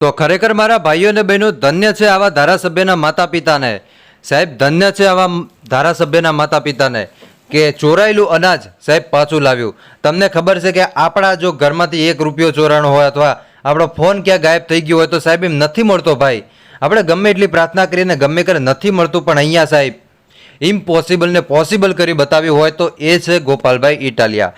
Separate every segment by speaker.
Speaker 1: તો ખરેખર મારા ભાઈઓ અને બહેનો ધન્ય છે આવા ધારાસભ્યના માતા પિતાને સાહેબ, ધન્ય છે આવા ધારાસભ્યના માતા પિતાને કે ચોરાયેલું અનાજ સાહેબ પાછું લાવ્યું. તમને ખબર છે કે આપણા જો ઘરમાંથી એક રૂપિયો ચોરાણો હોય અથવા આપણો ફોન ક્યાં ગાયબ થઈ ગયો હોય તો સાહેબ એમ નથી મળતો ભાઈ. આપણે ગમે એટલી પ્રાર્થના કરીને ગમે કરે નથી મળતું, પણ અહીંયા સાહેબ ઇમ્પોસિબલને પોસિબલ કરી બતાવ્યું હોય તો એ છે ગોપાલભાઈ ઇટાલિયા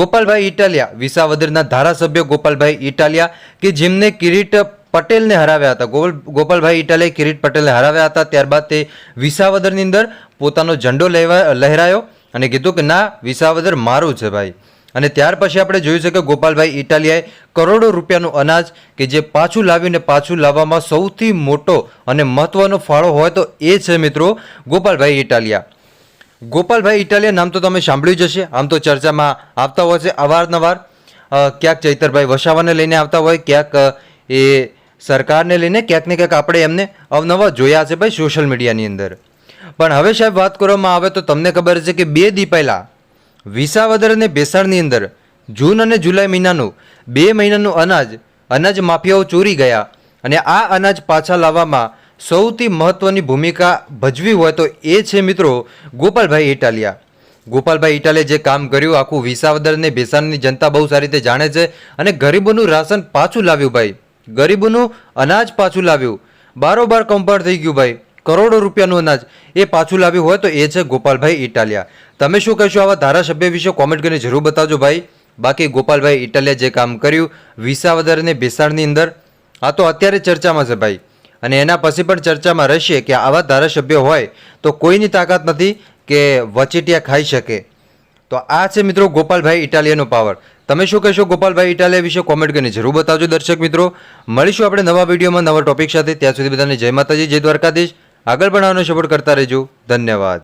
Speaker 1: ગોપાલભાઈ ઇટાલિયા વિસાવદરના ધારાસભ્ય ગોપાલભાઈ ઇટાલિયા કે જેમને કિરીટ પટેલને હરાવ્યા હતા. ગોપાલ ગોપાલભાઈ ઇટાલિયાએ કિરીટ પટેલને હરાવ્યા હતા. ત્યારબાદ તે વિસાવદરની અંદર પોતાનો ઝંડો લેવા, લહેરાયો અને કીધું કે, ના, વિસાવદર મારું છે ભાઈ. અને ત્યાર પછી આપણે જોયું છે કે ગોપાલભાઈ ઇટાલિયાએ કરોડો રૂપિયાનું અનાજ કે જે પાછું લાવીને પાછું લાવવામાં સૌથી મોટો અને મહત્ત્વનો ફાળો હોય તો એ છે મિત્રો ગોપાલભાઈ ઇટાલિયા. ગોપાલભાઈ ઇટાલિયા નામ તો તમે સાંભળ્યું જ હશે. આમ તો ચર્ચામાં આવતા હોય છે અવારનવાર. ક્યાંક ચૈતરભાઈ વસાવાને લઈને આવતા હોય, ક્યાંક એ સરકારને લઈને ક્યાંક ને ક્યાંક આપણે એમને અવનવા જોયા છે ભાઈ સોશિયલ મીડિયાની અંદર. પણ હવે સાહેબ વાત કરવામાં આવે તો તમને ખબર છે કે બે દી પહેલાં વિસાવદર અને ભેસાણની અંદર જૂન અને જુલાઈ મહિનાનું, બે મહિનાનું અનાજ અનાજ માફિયાઓ ચોરી ગયા અને આ અનાજ પાછા લાવવામાં સૌથી મહત્ત્વની ભૂમિકા ભજવી હોય તો એ છે મિત્રો ગોપાલભાઈ ઇટાલિયા ગોપાલભાઈ ઇટાલે જે કામ કર્યું, આખું વિસાવદર અને ભેસાણની જનતા બહુ સારી રીતે જાણે છે અને ગરીબોનું રાશન પાછું લાવ્યું ભાઈ. ગરીબોનું અનાજ પાછું લાવ્યું. બારોબાર કમ્પાઉન્ડ થઈ ગયું ભાઈ. કરોડો રૂપિયાનું અનાજ. એ પાછું લાવ્યું હોય તો એ છે ગોપાલભાઈ ઇટાલિયા. તમે શું કહેશો આવા ધારાસભ્ય વિશે કોમેન્ટ કરીને જરૂર બતાવજો ભાઈ. બાકી ગોપાલભાઈ ઇટાલિયા જે કામ કર્યું, વિસાવદર અને ભેસાણની અંદર, આ તો અત્યારે ચર્ચામાં છે ભાઈ. અને એના પછી પણ ચર્ચામાં રહેશે કે આવા ધારાસભ્ય હોય તો કોઈની તાકાત નથી કે વચેટિયા ખાઈ શકે. તો આ છે મિત્રો ગોપાલભાઈ ઇટાલિયાનો પાવર તમે શું કહેશો ગોપાલભાઈ ઇટાલિયા વિશે કોમેન્ટ કરીને જરૂર બતાવજો દર્શક મિત્રો. મળીશું આપણે નવા વિડીયોમાં નવા ટોપિક સાથે. ત્યાં સુધી બધાને જય માતાજી, જય દ્વારકાધીશ. આગળ પણ આવવાનો સપોર્ટ કરતા રહેજો. ધન્યવાદ.